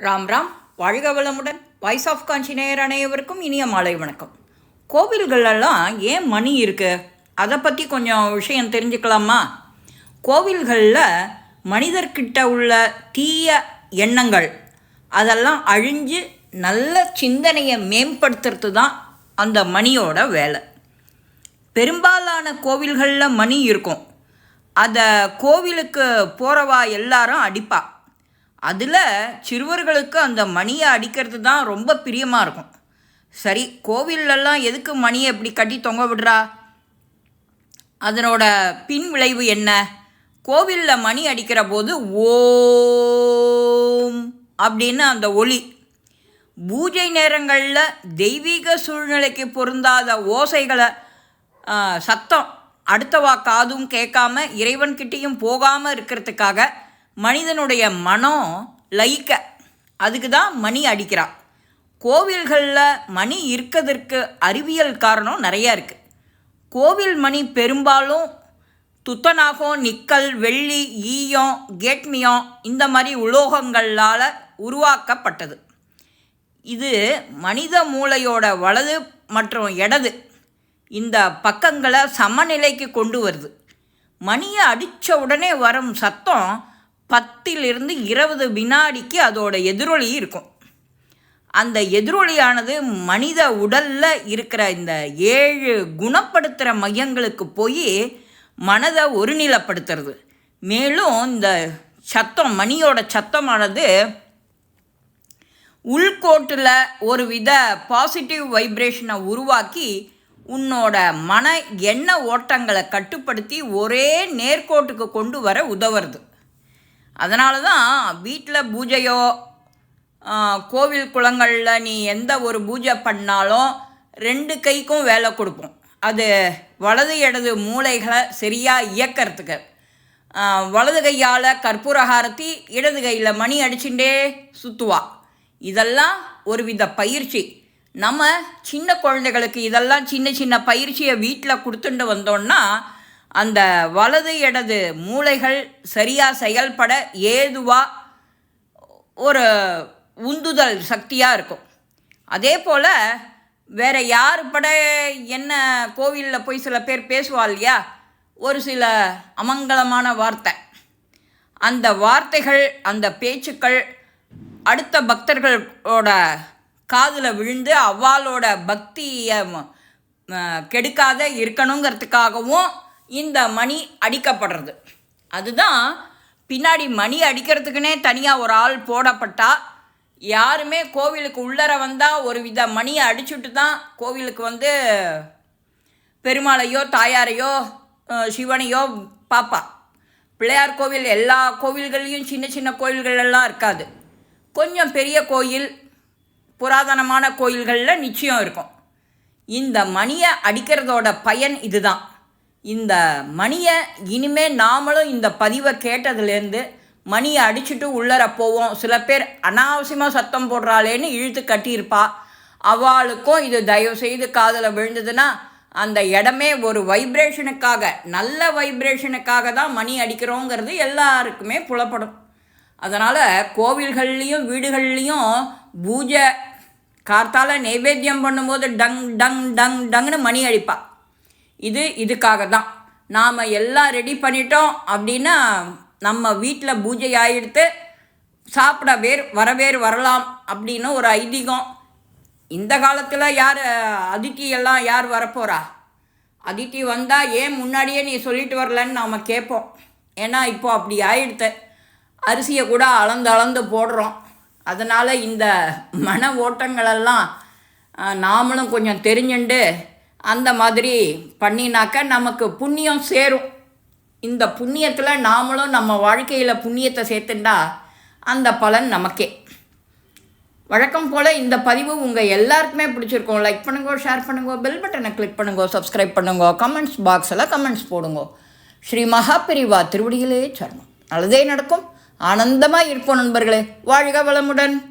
ராம் ராம் வாழ்க வளமுடன். Voice of காஞ்சி நேயர் அனைவருக்கும் இனிய மாலை வணக்கம். கோவில்களெல்லாம் ஏன் மணி இருக்குது அதை பற்றி கொஞ்சம் விஷயம் தெரிஞ்சுக்கலாமா? கோவில்களில் மனிதர்கிட்ட உள்ள தீய எண்ணங்கள் அதெல்லாம் அழிஞ்சு நல்ல சிந்தனையை மேம்படுத்துறது தான் அந்த மணியோட வேலை. பெரும்பாலான கோவில்களில் மணி இருக்கும். அதை கோவிலுக்கு போகிறவா எல்லாரும் அடிப்பா. அதில் சிறுவர்களுக்கு அந்த மணியை அடிக்கிறது தான் ரொம்ப பிரியமாக இருக்கும். சரி கோவிலெல்லாம் எதுக்கு மணியை இப்படி கட்டி தொங்க விடுறா? அதனோட பின் விளைவு என்ன? கோவிலில் மணி அடிக்கிற போது ஓம் அப்படின்னு அந்த ஒளி. பூஜை நேரங்களில் தெய்வீக சூழ்நிலைக்கு பொருந்தாத ஓசைகளை சத்தம் அடுத்தவா காதும் கேட்காம இறைவன்கிட்டேயும் போகாமல் இருக்கிறதுக்காக மனிதனுடைய மனம் லயிக்க அதுக்கு தான் மணி அடிக்கிறான் கோவில்களில் மணி இருக்கிறதுக்கு அறிவியல் காரணம் நிறையா இருக்குது கோவில் மணி பெரும்பாலும் துத்தநாகம் நிக்கல் வெள்ளி ஈயம் கேட்மியம் இந்த மாதிரி உலோகங்களால் உருவாக்கப்பட்டது. இது மனித மூளையோட வலது மற்றும் இடது இந்த பக்கங்களை சமநிலைக்கு கொண்டு வருது. மணியை அடித்த உடனே வரும் சத்தம் பத்திலிருந்து இருபது வினாடிக்கு அதோட எதிரொலி இருக்கும். அந்த எதிரொலியானது மனித உடலில் இருக்கிற இந்த ஏழு குணப்படுத்துகிற மையங்களுக்கு போய் மனதை ஒருநிலைப்படுத்துறது. மேலும் இந்த சத்தம் மணியோட சத்தமானது உள்கோட்டில் ஒரு வித பாசிட்டிவ் வைப்ரேஷனை உருவாக்கி உன்னோட மன எண்ண ஓட்டங்களை கட்டுப்படுத்தி ஒரே நேர்கோட்டுக்கு கொண்டு வர உதவுறது. அதனால தான் வீட்டில் பூஜையோ கோவில் குளங்களில் நீ எந்த ஒரு பூஜை பண்ணாலும் ரெண்டு கைக்கும் வேலை கொடுப்போம். அது வலது இடது மூளைகளை சரியாக இயக்கிறதுக்கு. வலது கையால் கற்பூரகாரத்தி இடது கையில் மணி அடிச்சுட்டே சுற்றுவா இதெல்லாம் ஒரு வித பயிற்சி. நம்ம சின்ன குழந்தைகளுக்கு இதெல்லாம் சின்ன சின்ன பயிற்சியை வீட்டில் கொடுத்துட்டு வந்தோன்னா அந்த வலது இடது மூளைகள் சரியாக செயல்பட ஏதுவாக ஒரு உந்துதல் சக்தியாக இருக்கும். அதே போல் வேறு யார் பட என்ன கோவிலில் போய் சில பேர் பேசுவா இல்லையா? ஒரு சில அமங்கலமான வார்த்தை. அந்த வார்த்தைகள் அந்த பேச்சுக்கள் அடுத்த பக்தர்களோட காதில் விழுந்து அவ்வாளோட பக்தியை கெடுக்காத இருக்கணுங்கிறதுக்காகவும் இந்த மணி அடிக்கப்படுறது. அதுதான் பின்னாடி மணி அடிக்கிறதுக்குனே தனியாக ஒரு ஆள் போடப்பட்டா யாருமே கோவிலுக்கு உள்ளர வந்தால் ஒரு வித மணியை அடிச்சுட்டு தான் கோவிலுக்கு வந்து பெருமாளையோ தாயாரையோ சிவனையோ பாப்பா. பிள்ளையார் கோவில் எல்லா கோவில்கள்லையும் சின்ன சின்ன கோயில்கள் எல்லாம் இருக்காது. கொஞ்சம் பெரிய கோயில் புராதனமான கோயில்களில் நிச்சயம் இருக்கும். இந்த மணியை அடிக்கிறதோட பயன் இதுதான். இந்த மணியை இனிமே நாமளும் இந்த பதிவை கேட்டதுலேருந்து மணியை அடிச்சுட்டு உள்ளர போவோம். சில பேர் அனாவசியமாக சத்தம் போடுறாளேன்னு இழுத்து கட்டியிருப்பா. அவளுக்கும் இது தயவு செய்து காதில் விழுந்ததுன்னா அந்த இடமே ஒரு வைப்ரேஷனுக்காக நல்ல வைப்ரேஷனுக்காக தான் மணி அடிக்கிறோங்கிறது எல்லாருக்குமே புலப்படும். அதனால் கோவில்கள்லேயும் வீடுகள்லேயும் பூஜை கார்த்தால நைவேத்தியம் பண்ணும்போது டங் டங் டங் டங்னு மணி அடிப்பாள் இது இதுக்காக தான் நாம் எல்லாம் ரெடி பண்ணிட்டோம் அப்படின்னா நம்ம வீட்டில் பூஜை ஆகிடுத்து சாப்பிட வேர் வரவேர் வரலாம் அப்படின்னு ஒரு ஐதீகம். இந்த காலத்தில் யார் அதித்தி எல்லாம் யார் வரப்போகிறா அதித்தி வந்தால் ஏன் முன்னாடியே நீ சொல்லிட்டு வரலன்னு நாம் கேட்போம். ஏன்னா இப்போ அப்படி ஆயிடுத்து. அரிசியை கூட அளந்து அளந்து போடுறோம். அதனால் இந்த மன ஓட்டங்களெல்லாம் நாமளும் கொஞ்சம் தெரிஞ்சுண்டு அந்த மாதிரி பண்ணினாக்க நமக்கு புண்ணியம் சேரும். இந்த புண்ணியத்தில் நாமளும் நம்ம வாழ்க்கையில் புண்ணியத்தை சேர்த்துண்டா அந்த பலன் நமக்கே. வழக்கம் போல் இந்த பதிவு உங்கள் எல்லாருக்குமே பிடிச்சிருக்கோம். லைக் பண்ணுங்க ஷேர் பண்ணுங்க பெல் பட்டனை கிளிக் பண்ணுங்க சப்ஸ்கிரைப் பண்ணுங்க கமெண்ட்ஸ் பாக்ஸில் கமெண்ட்ஸ் போடுங்க. ஸ்ரீ மகாபிரிவா திருவடியிலே சரணம். நல்லதே நடக்கும். ஆனந்தமாக இருப்போம் நண்பர்களே. வாழ்க வளமுடன்.